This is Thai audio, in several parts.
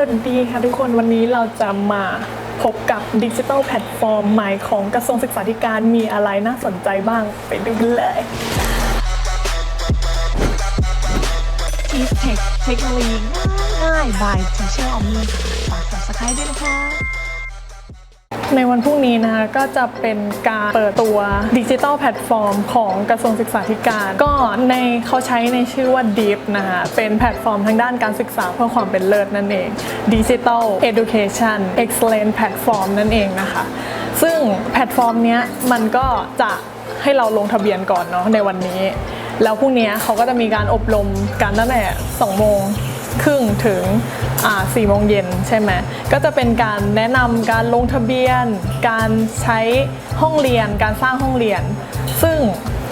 วัสดีค่ะทุกคนวันนี้เราจะมาพบกับดิจิทัลแพลตฟอร์มใหม่ของกระทรวงศึกษาธิการมีอะไรน่าสนใจบ้างไปดูกันเลยอีสเทคเทคโนโลยีง่ายๆ by Teacher Omni ฝาก subscribe ด้วยนะคะ ในวันพรุ่งนี้นะคะก็จะเป็นการเปิดตัวดิจิ t a ลแพลตฟอร์มของกระทรวงศึกษาธิการ ก็ในเขาใช้ในชื่อว่า DEEP นะคะเป็นแพลตฟอร์มทางด้านการศึกษาเพื่อความเป็นเลิศนั่นเอง Digital Education Excellent Platform นั่นเองนะคะ ซึ่งแพลตฟอร์มนี้มันก็จะให้เราลงทะเบียนก่อนเนาะในวันนี้ แล้วพรุ่งนี้เขาก็จะมีการอบรมกันตั้งแต่2โมง ครึ่งถึงอ่า4โมงเย็นใช่ไหมก็จะเป็นการแนะนำการลงทะเบียน การใช้ห้องเรียน การสร้างห้องเรียน ซึ่ง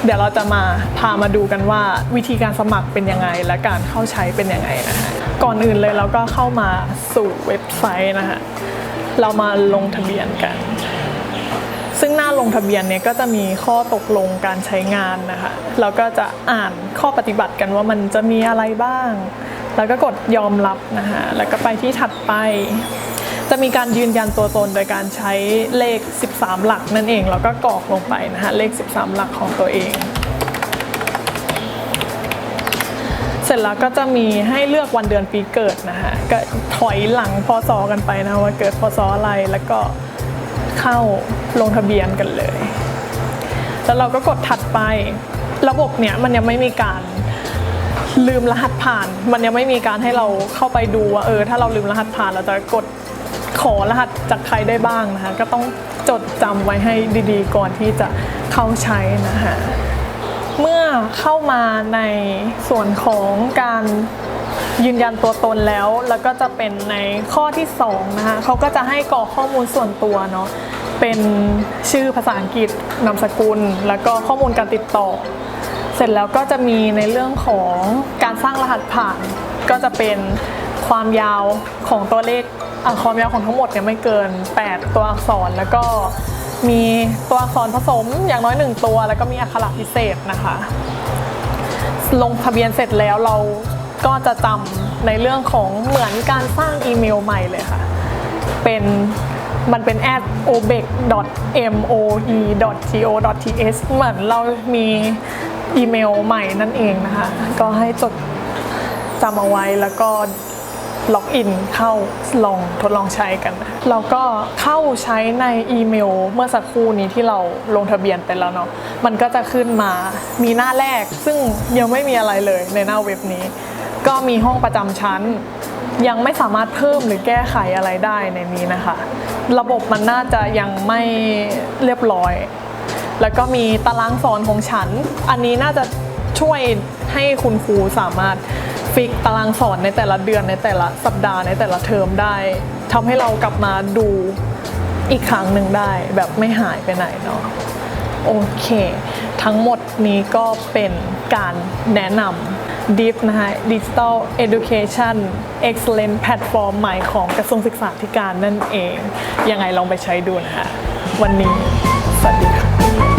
เดี๋ยวเราจะมาพามาดูกันว่าวิธีการสมัครเป็นยังไง และการเข้าใช้เป็นยังไงนะคะก่อนอื่นเลยเราก็เข้ามาสู่เว็บไซต์นะคะเรามาลงทะเบียนกัน ซึ่งหน้าลงทะเบียนเนี่ยก็จะมีข้อตกลงการใช้งานนะคะเราก็จะอ่านข้อปฏิบัติกันว่ามันจะมีอะไรบ้าง แล้วก็กดยอมรับนะคะแล้วก็ไปที่ถัดไป จะมีการยืนยันตัวตนโดยการใช้เลข 13 หลักนั่นเอง แล้วก็กรอกลงไปนะคะเลข 13 หลักของตัวเองเสร็จแล้วก็จะมีให้เลือกวันเดือนปีเกิดนะคะก็ถอยหลังพศกันไปนะว่าเกิดพศอะไรแล้วก็เข้าลงทะเบียนกันเลย แล้วเราก็กดถัดไป ระบบเนี่ยมันยังไม่มีการ ลืมรหัสผ่าน มันยังไม่มีการให้เราเข้าไปดูว่าเออ ถ้าเราลืมรหัสผ่านเราจะกดขอรหัสจากใครได้บ้างนะคะ ก็ต้องจดจำไว้ให้ดีๆ ก่อนที่จะเข้าใช้นะคะเมื่อเข้ามาในส่วนของการยืนยันตัวตนแล้ว แล้วก็จะเป็นในข้อที่2นะคะเขาก็จะให้กรอกข้อมูลส่วนตัวเนาะเป็นชื่อภาษาอังกฤษนามสกุล แล้วก็ข้อมูลการติดต่อ เสร็จแล้วก็จะมีในเรื่องของการสร้างรหัสผ่าน ก็จะเป็นความยาวของตัวเลขความยาวของทั้งหมดเนี่ยไม่เกิน 8 ตัวอักษรแล้วก็มีตัวอักษรผสมอย่างน้อย 1 ตัว แล้วก็มีอักขระพิเศษนะคะ ลงทะเบียนเสร็จแล้วเราก็จะจำในเรื่องของเหมือนการสร้างอีเมลใหม่เลยค่ะ เป็นมันเป็น at obec moe go th เหมือนเรามี อีเมลใหม่นั่นเองนะคะ ก็ให้จดจำเอาไว้แล้วก็ล็อกอินเข้าลองทดลองใช้กันนะเราก็เข้าใช้ในอีเมลเมื่อสักครู่นี้ที่เราลงทะเบียนไปแล้วเนาะมันก็จะขึ้นมามีหน้าแรก ซึ่งยังไม่มีอะไรเลยในหน้าเว็บนี้ ก็มีห้องประจำชั้น ยังไม่สามารถเพิ่มหรือแก้ไขอะไรได้ในนี้นะคะ ระบบมันน่าจะยังไม่เรียบร้อย แล้วก็มีตารางสอนของฉัน อันนี้น่าจะช่วยให้คุณครูสามารถฟิกตารางสอนในแต่ละเดือนในแต่ละสัปดาห์ในแต่ละเทอมได้ทำให้เรากลับมาดูอีกครั้งหนึ่งได้แบบไม่หายไปไหนเนาะโอเค ทั้งหมดนี้ก็เป็นการแนะนำ DIP นะคะ Digital Education Excellent Platform ใหม่ของกระทรวงศึกษาธิการนั่นเอง ยังไงลองไปใช้ดูนะคะ วันนี้ fábrica.